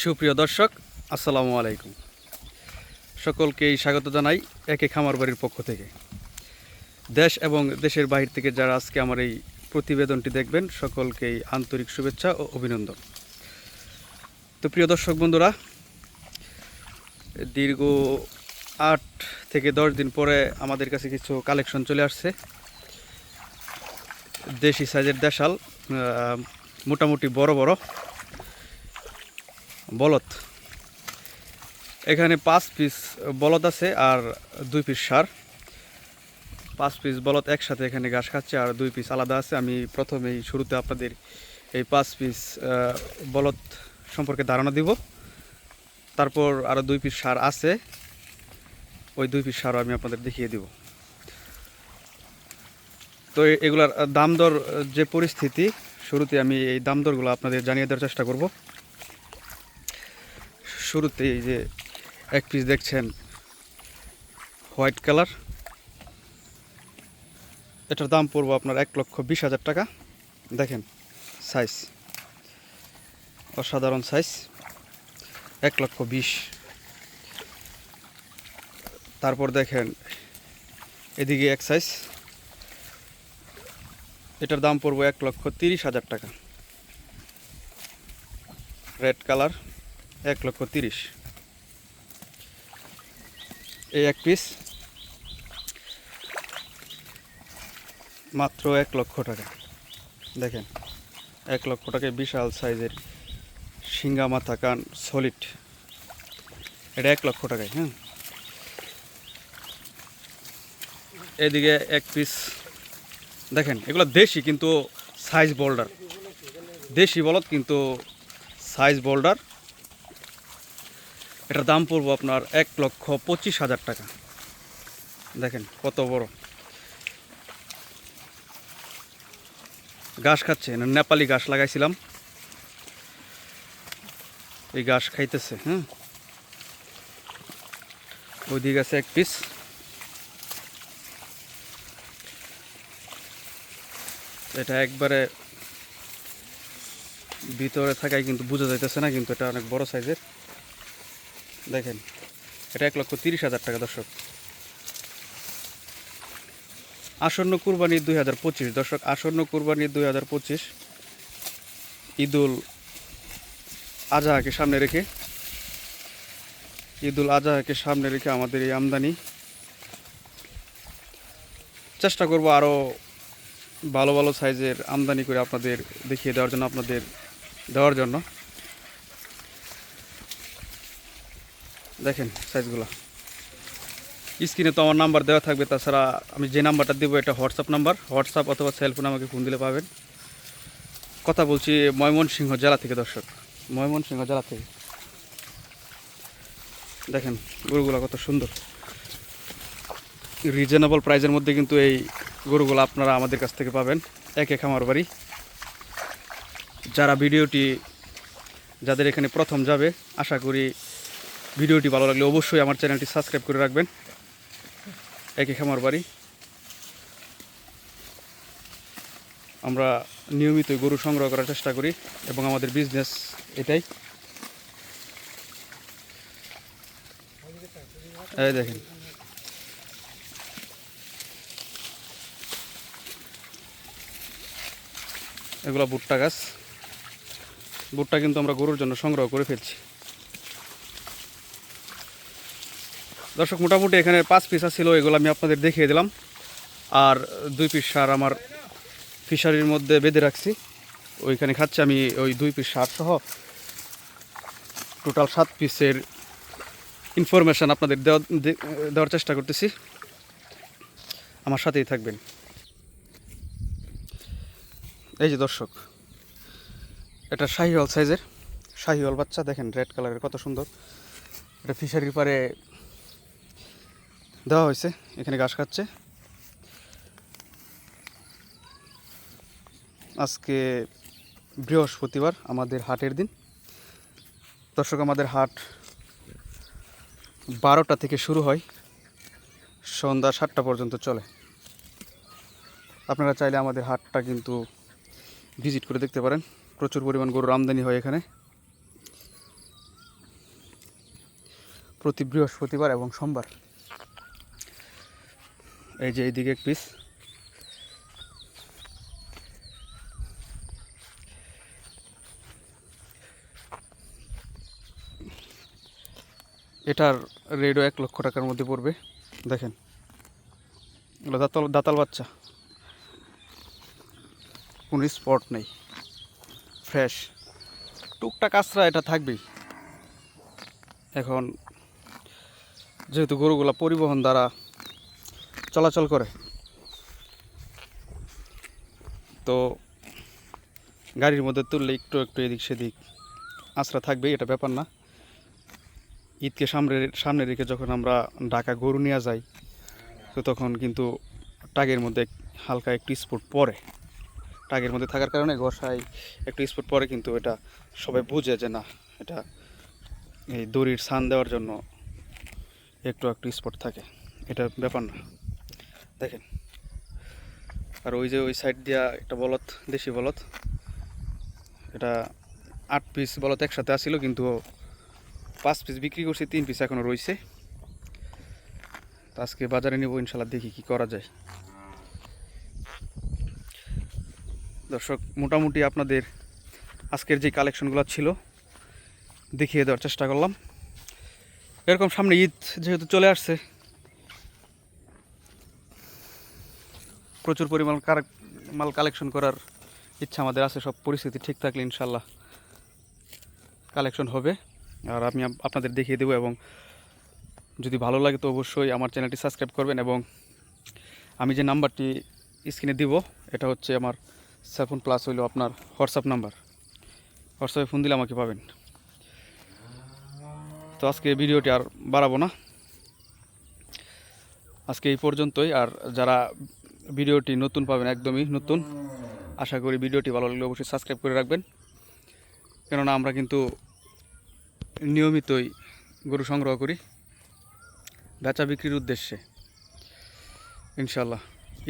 সুপ্রিয় দর্শক, আসসালামু আলাইকুম। সকলকেই স্বাগত জানাই একে খামার বাড়ির পক্ষ থেকে। দেশ এবং দেশের বাহির থেকে যারা আজকে আমার এই প্রতিবেদনটি দেখবেন, সকলকেই আন্তরিক শুভেচ্ছা ও অভিনন্দন। তো প্রিয় দর্শক বন্ধুরা, দীর্ঘ আট থেকে দশ দিন পরে আমাদের কাছে কিছু কালেকশন চলে আসছে। দেশি সাইজের দেশাল মোটামুটি বড় বড়। বলদ। এখানে পাঁচ পিস বলদ আছে আর দুই পিস সার। পাঁচ পিস বলদ একসাথে এখানে ঘাস খাচ্ছে আর দুই পিস আলাদা আছে। আমি প্রথমেই শুরুতে আপনাদের এই পাঁচ পিস বলদ সম্পর্কে ধারণা দিব। তারপর আরও দুই পিস সার আছে। ওই দুই পিস সারও আমি আপনাদের দেখিয়ে দিব। তো এগুলার দাম দর যে পরিস্থিতি, শুরুতে আমি এই দাম দরগুলো আপনাদের জানিয়ে দেওয়ার চেষ্টা করব। শুরুতে এই যে এক পিস দেখছেন হোয়াইট কালার। এটার দাম পড়ব আপনার এক লক্ষ বিশ হাজার টাকা। দেখেন সাইজ অসাধারণ সাইজ এক লক্ষ বিশ। তারপর দেখেন, এদিকে এক সাইজ এটার দাম পড়ব এক লক্ষ তিরিশ হাজার টাকা। Red colour. এক লক্ষ তিরিশ। এই এক পিস মাত্র এক লক্ষ টাকা। দেখেন, এক লক্ষ টাকায় বিশাল সাইজের সিঙ্গা মাথা কান সলিড এটা এক লক্ষ টাকায় হ্যাঁ? এদিকে এক পিস দেখেন, এগুলো দেশি কিন্তু সাইজ বোল্ডার দেশি বলত কিন্তু সাইজ বোল্ডার এটার দাম পড়ব আপনার এক লক্ষ পঁচিশ হাজার টাকা। দেখেন কত বড়। ঘাস খাচ্ছে নেপালি ঘাস লাগাইছিলাম। এই ঘাস খাইতেছে হ্যাঁ। ওইদিকে আছে এক পিস এটা একবারে ভিতরে থাকায় কিন্তু বোঝা যাইতেছে না, কিন্তু এটা অনেক বড় সাইজের। দেখেন, এটা এক লক্ষ তিরিশ হাজার টাকা, দর্শক। আসন্ন কুরবানি দুই হাজার পঁচিশ, দর্শক, আসন্ন কুরবানি দুই হাজার পঁচিশ, ঈদুল আজহাকে সামনে রেখে, ঈদুল আজহাকে সামনে রেখে আমাদের এই আমদানি। চেষ্টা করব আরও ভালো ভালো সাইজের আমদানি করে আপনাদের দেখিয়ে দেওয়ার জন্য, আপনাদের দেওয়ার জন্য। দেখেন সাইজগুলো স্ক্রিনে তো আমার নাম্বার দেওয়া থাকবে, তাছাড়া আমি যে নাম্বারটা দেবো এটা হোয়াটসঅ্যাপ নাম্বার হোয়াটসঅ্যাপ অথবা সেলফোন আমাকে ফোন দিলে পাবেন। কথা বলছি ময়মনসিংহ জেলা থেকে, দর্শক। ময়মনসিংহ জেলা থেকে। দেখেন, গরুগুলো কত সুন্দর। রিজনেবল প্রাইজের মধ্যে কিন্তু এই গরুগুলো আপনারা আমাদের কাছ থেকে পাবেন। এক এক আমার বাড়ি। যারা ভিডিওটি, যাদের এখানে প্রথম যাবে, আশা করি ভিডিওটি ভালো লাগলে অবশ্যই আমার চ্যানেলটি সাবস্ক্রাইব করে রাখবেন। একই খামার বাড়ি। আমরা নিয়মিত গরু সংগ্রহ করার চেষ্টা করি এবং আমাদের বিজনেস এটাই। দেখেন। এগুলো ভুট্টা গাছ। ভুট্টা কিন্তু আমরা গরুর জন্য সংগ্রহ করে ফেলছি। দর্শক, মোটামুটি এখানে পাঁচ পিস ছিল, এগুলো আমি আপনাদের দেখিয়ে দিলাম। আর দুই পিস সার আমার ফিশারির মধ্যে বেঁধে রাখছি। ওইখানে খাচ্ছে আমি ওই দুই পিস সার সহ। টোটাল সাত পিসের ইনফরমেশান আপনাদের দেওয়া দেওয়ার চেষ্টা করতেছি। আমার সাথেই থাকবেন। এই যে দর্শক, এটা শাহিওয়াল সাইজের শাহিওয়াল বাচ্চা, দেখেন রেড কালারের কত সুন্দর। এটা ফিশারির পারে দেওয়া হয়েছে, এখানে ঘাস খাচ্ছে। আজকে বৃহস্পতিবার, আমাদের হাটের দিন। দর্শক, আমাদের হাট বারোটা থেকে শুরু হয়। সন্ধ্যা সাতটা পর্যন্ত চলে। আপনারা চাইলে আমাদের হাটটা কিন্তু ভিজিট করে দেখতে পারেন। প্রচুর পরিমাণ গরুর আমদানি হয় এখানে। প্রতি বৃহস্পতিবার এবং সোমবার। এই যে এইদিকে এক পিস এটার রেডও এক লক্ষ টাকার মধ্যে পড়বে। দেখেন। দাতাল দাতাল বাচ্চা। কোনো স্পট নেই। ফ্রেশ টুকটাক আশ্রা এটা থাকবেই। এখন যেহেতু গরুগুলা পরিবহন দ্বারা চলাচল করে। তো গাড়ির মধ্যে তুললে একটু একটু এদিক সেদিক আশ্রা থাকবে, এটা ব্যাপার না। ঈদকে সামনে সামনে রেখে যখন আমরা ঢাকা গরু নিয়ে যাই, তো তখন কিন্তু টাগের মধ্যে হালকা একটু স্পট পড়ে টাগের মধ্যে থাকার কারণে গোসাই একটু স্পট পরে, কিন্তু এটা সবাই বুঝে যে না, এটা এই দড়ির সান দেওয়ার জন্য একটু একটু স্পট থাকে। এটা ব্যাপার না। দেখেন। আর ওই যে ওই সাইড দিয়া একটা বলদ, দেশি বলদ, এটা আট পিস বলদ একসাথে আসছিল কিন্তু পাঁচ পিস বিক্রি করছি, তিন পিস এখনও রয়েছে আজকে বাজারে নেব, ইনশাল্লাহ দেখি কি করা যায়। দর্শক, মোটামুটি আপনাদের আজকের যে কালেকশনগুলো ছিল, দেখিয়ে দেওয়ার চেষ্টা করলাম। এরকম সামনে ঈদ যেহেতু চলে আসছে প্রচুর পরিমাণ মাল কালেকশন করার ইচ্ছা আমাদের আছে, সব পরিস্থিতি ঠিক থাকলে ইনশাল্লাহ কালেকশন হবে। আর আমি আপনাদের দেখিয়ে দেবো এবং যদি ভালো লাগে তো অবশ্যই আমার চ্যানেলটি সাবস্ক্রাইব করবেন এবং আমি যে নাম্বারটি স্ক্রিনে দিব, এটা হচ্ছে আমার সেভেন প্লাস হইল আপনার হোয়াটসঅ্যাপ নাম্বার। হোয়াটসঅ্যাপে ফোন দিলে আমাকে পাবেন। তো আজকে ভিডিওটি আর বাড়াবো না। আজকে এই পর্যন্তই, আর যারা ভিডিওটি নতুন পাবেন, একদমই নতুন। আশা করি ভিডিওটি ভালো লাগলে অবশ্যই সাবস্ক্রাইব করে রাখবেন। কেননা আমরা কিন্তু নিয়মিতই গরু সংগ্রহ করি, বেচা বিক্রির উদ্দেশ্যে। ইনশাল্লাহ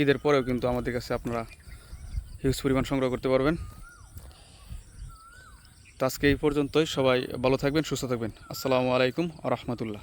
ঈদের পরেও কিন্তু আমাদের কাছে আপনারা হিউজ পরিমাণ সংগ্রহ করতে পারবেন। তো আজকে এই পর্যন্তই, সবাই ভালো থাকবেন, সুস্থ থাকবেন। আসসালামু আলাইকুম আ রহমতুল্লাহ।